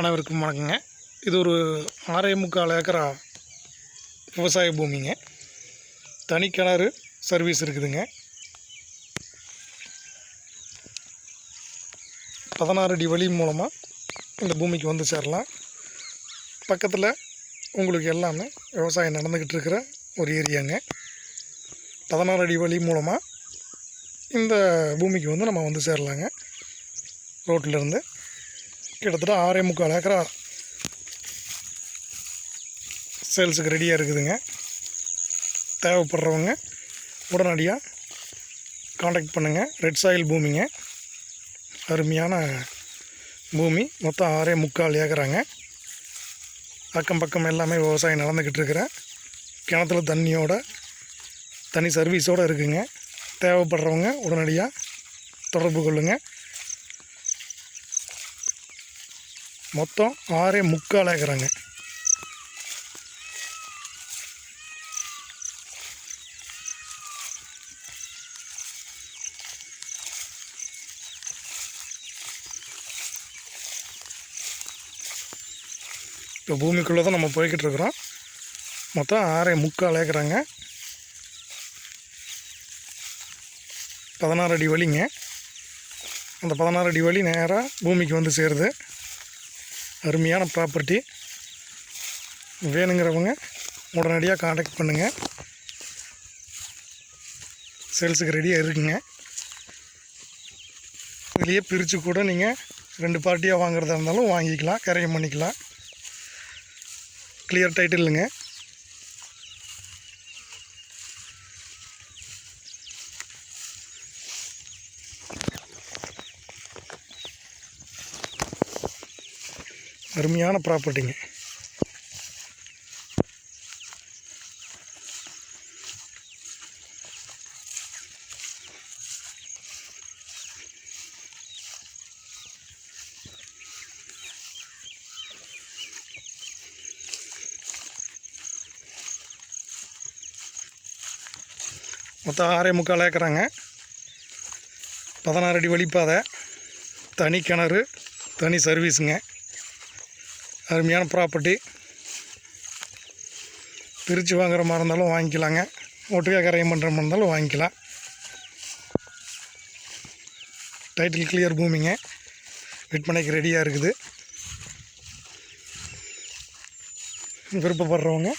அனைவருக்கும் வணக்கங்க. இது ஒரு ஆறே முக்கால் ஏக்கரா விவசாய பூமிங்க. தனி கிணறு சர்வீஸ் இருக்குதுங்க. பதினாறு அடி வழி மூலமாக இந்த பூமிக்கு வந்து சேரலாம். பக்கத்தில் உங்களுக்கு எல்லாமே விவசாயம் நடந்துக்கிட்டு இருக்கிற ஒரு ஏரியாங்க. பதினாறு அடி வழி மூலமாக இந்த பூமிக்கு வந்து நம்ம வந்து சேரலாங்க. ரோட்டிலேருந்து கிட்டத்தட்ட ஆறே முக்கால் ஏக்கரா சேல்ஸுக்கு ரெடியாக இருக்குதுங்க. தேவைப்படுறவங்க உடனடியாக காண்டாக்ட் பண்ணுங்கள் ரெட் சாயில் பூமிங்க. அருமையான பூமி. மொத்தம் ஆறே முக்கால் ஏக்கராங்க. அக்கம் பக்கம் எல்லாமே விவசாயம் நடந்துக்கிட்டு இருக்கிற கிணத்துல தண்ணியோட தனி சர்வீஸோடு இருக்குங்க. தேவைப்படுறவங்க உடனடியாக தொடர்பு கொள்ளுங்கள் மொத்தம் ஆறே முக்கால் ஏக்கராங்க. இப்போ பூமிக்குள்ளே தான் நம்ம போய்கிட்டு இருக்கிறோம். மொத்தம் ஆறே முக்கால் ஏக்கராங்க. பதினாறு அடி வழிங்க. அந்த பதினாறு அடி வழி நேராக பூமிக்கு வந்து சேருது. அருமையான ப்ராப்பர்ட்டி வேணுங்கிறவங்க உடனடியாக காண்டாக்ட் பண்ணுங்கள் சேல்ஸுக்கு ரெடியாக இருக்குங்க இதுலேயே பிரித்து கூட நீங்கள் ரெண்டு பார்ட்டியாக வாங்குறதா இருந்தாலும் வாங்கிக்கலாம் கரையம் பண்ணிக்கலாம். கிளியர் டைட்டிலுங்க அருமையான ப்ராப்பர்ட்டிங்க. மொத்தம் ஆறே முக்கால் ஏக்கராங்க. பதினாறு அடி வழிப்பாதை தனி கிணறு தனி சர்வீஸுங்க. அருமையான ப்ராப்பர்ட்டி பிரித்து வாங்குற மாதிரி இருந்தாலும் வாங்கிக்கலாங்க. ஒட்டுக்கா கரையம் பண்ணுற மாதிரி இருந்தாலும் வாங்கிக்கலாம். டைட்டில் கிளியர் பூமிங்க. விற்பனைக்கு ரெடியாக இருக்குது. விருப்பப்படுறவங்க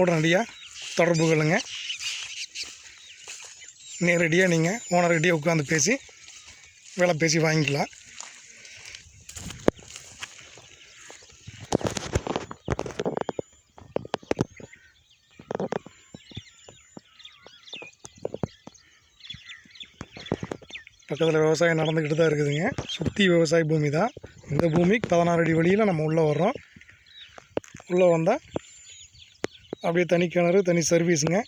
உடனடியாக தொடர்பு கொள்ளுங்க. நேரடியாக நீங்கள் ஓனர்கிட்டயே உட்காந்து பேசி விலை பேசி வாங்கிக்கலாம். பக்கத்தில் விவசாயம் நடந்துக்கிட்டு தான் இருக்குதுங்க. சுற்றி விவசாய பூமி தான். இந்த பூமிக்கு பதினாறு அடி வழியில் நம்ம உள்ளே வர்றோம். உள்ளே வந்தால் அப்படியே தனி கிணறு தனி சர்வீஸுங்க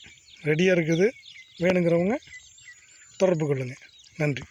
ரெடியாக இருக்குது. வேணுங்கிறவங்க தொடர்பு கொள்ளுங்கள் நன்றி.